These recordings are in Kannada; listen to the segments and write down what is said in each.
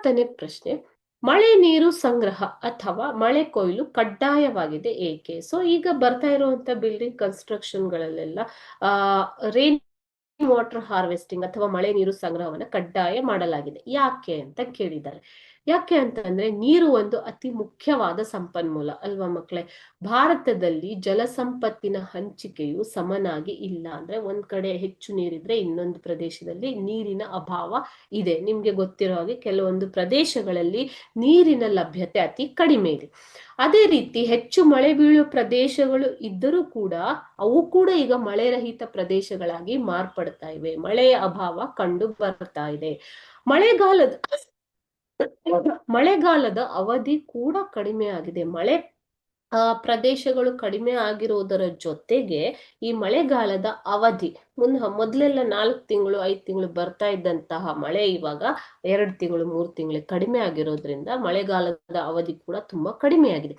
ಒಂಬತ್ತನೇ ಪ್ರಶ್ನೆ, ಮಳೆ ನೀರು ಸಂಗ್ರಹ ಅಥವಾ ಮಳೆ ಕೊಯ್ಲು ಕಡ್ಡಾಯವಾಗಿದೆ ಏಕೆ? ಸೊ ಈಗ ಬರ್ತಾ ಇರುವಂತ ಬಿಲ್ಡಿಂಗ್ ಕನ್ಸ್ಟ್ರಕ್ಷನ್ ಗಳಲ್ಲೆಲ್ಲ ಆ ರೈನ್ ವಾಟರ್ ಹಾರ್ವೆಸ್ಟಿಂಗ್ ಅಥವಾ ಮಳೆ ನೀರು ಸಂಗ್ರಹವನ್ನು ಕಡ್ಡಾಯ ಮಾಡಲಾಗಿದೆ. ಯಾಕೆ ಅಂತ ಕೇಳಿದ್ದಾರೆ. ಯಾಕೆ ಅಂತಂದ್ರೆ ನೀರು ಒಂದು ಅತಿ ಮುಖ್ಯವಾದ ಸಂಪನ್ಮೂಲ ಅಲ್ವಾ ಮಕ್ಕಳೇ ಭಾರತದಲ್ಲಿ ಜಲ ಸಂಪತ್ತಿನ ಹಂಚಿಕೆಯು ಸಮನಾಗಿ ಇಲ್ಲ ಅಂದ್ರೆ ಒಂದ್ ಕಡೆ ಹೆಚ್ಚು ನೀರಿದ್ರೆ ಇನ್ನೊಂದು ಪ್ರದೇಶದಲ್ಲಿ ನೀರಿನ ಅಭಾವ ಇದೆ. ನಿಮ್ಗೆ ಗೊತ್ತಿರೋ ಹಾಗೆ ಕೆಲವೊಂದು ಪ್ರದೇಶಗಳಲ್ಲಿ ನೀರಿನ ಲಭ್ಯತೆ ಅತಿ ಕಡಿಮೆ ಇದೆ. ಅದೇ ರೀತಿ ಹೆಚ್ಚು ಮಳೆ ಬೀಳುವ ಪ್ರದೇಶಗಳು ಇದ್ದರೂ ಕೂಡ ಅವು ಕೂಡ ಈಗ ಮಳೆ ರಹಿತ ಪ್ರದೇಶಗಳಾಗಿ ಮಾರ್ಪಡ್ತಾ ಇವೆ. ಮಳೆಯ ಅಭಾವ ಕಂಡು ಬರ್ತಾ ಇದೆ. ಮಳೆಗಾಲದ ಮಳೆಗಾಲದ ಅವಧಿ ಕೂಡ ಕಡಿಮೆ ಆಗಿದೆ. ಮಳೆ ಪ್ರದೇಶಗಳು ಕಡಿಮೆ ಆಗಿರುವುದರ ಜೊತೆಗೆ ಈ ಮಳೆಗಾಲದ ಅವಧಿ ಮುನ್ನ ಮೊದಲೆಲ್ಲ ನಾಲ್ಕು ತಿಂಗಳು, ಐದು ತಿಂಗಳು ಬರ್ತಾ ಇದ್ದಂತಹ ಮಳೆ ಇವಾಗ ಎರಡು ತಿಂಗಳು, ಮೂರು ತಿಂಗಳು ಕಡಿಮೆ ಆಗಿರೋದ್ರಿಂದ ಮಳೆಗಾಲದ ಅವಧಿ ಕೂಡ ತುಂಬಾ ಕಡಿಮೆ ಆಗಿದೆ.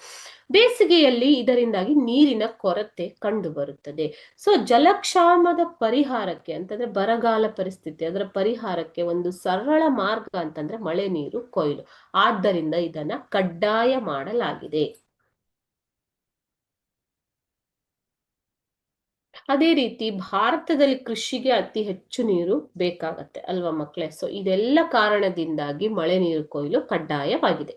ಬೇಸಿಗೆಯಲ್ಲಿ ಇದರಿಂದಾಗಿ ನೀರಿನ ಕೊರತೆ ಕಂಡು ಬರುತ್ತದೆ. ಸೊ ಜಲಕ್ಷಾಮದ ಪರಿಹಾರಕ್ಕೆ ಅಂತಂದ್ರೆ ಬರಗಾಲ ಪರಿಸ್ಥಿತಿ, ಅದರ ಪರಿಹಾರಕ್ಕೆ ಒಂದು ಸರಳ ಮಾರ್ಗ ಅಂತಂದ್ರೆ ಮಳೆ, ನೀರು, ಕೊಯ್ಲು. ಆದ್ದರಿಂದ ಇದನ್ನ ಕಡ್ಡಾಯ ಮಾಡಲಾಗಿದೆ. ಅದೇ ರೀತಿ ಭಾರತದಲ್ಲಿ ಕೃಷಿಗೆ ಅತಿ ಹೆಚ್ಚು ನೀರು ಬೇಕಾಗತ್ತೆ ಅಲ್ವಾ ಮಕ್ಕಳೇ ಸೊ ಇದೆಲ್ಲ ಕಾರಣದಿಂದಾಗಿ ಮಳೆ ನೀರು ಕೊಯ್ಲು ಕಡ್ಡಾಯವಾಗಿದೆ.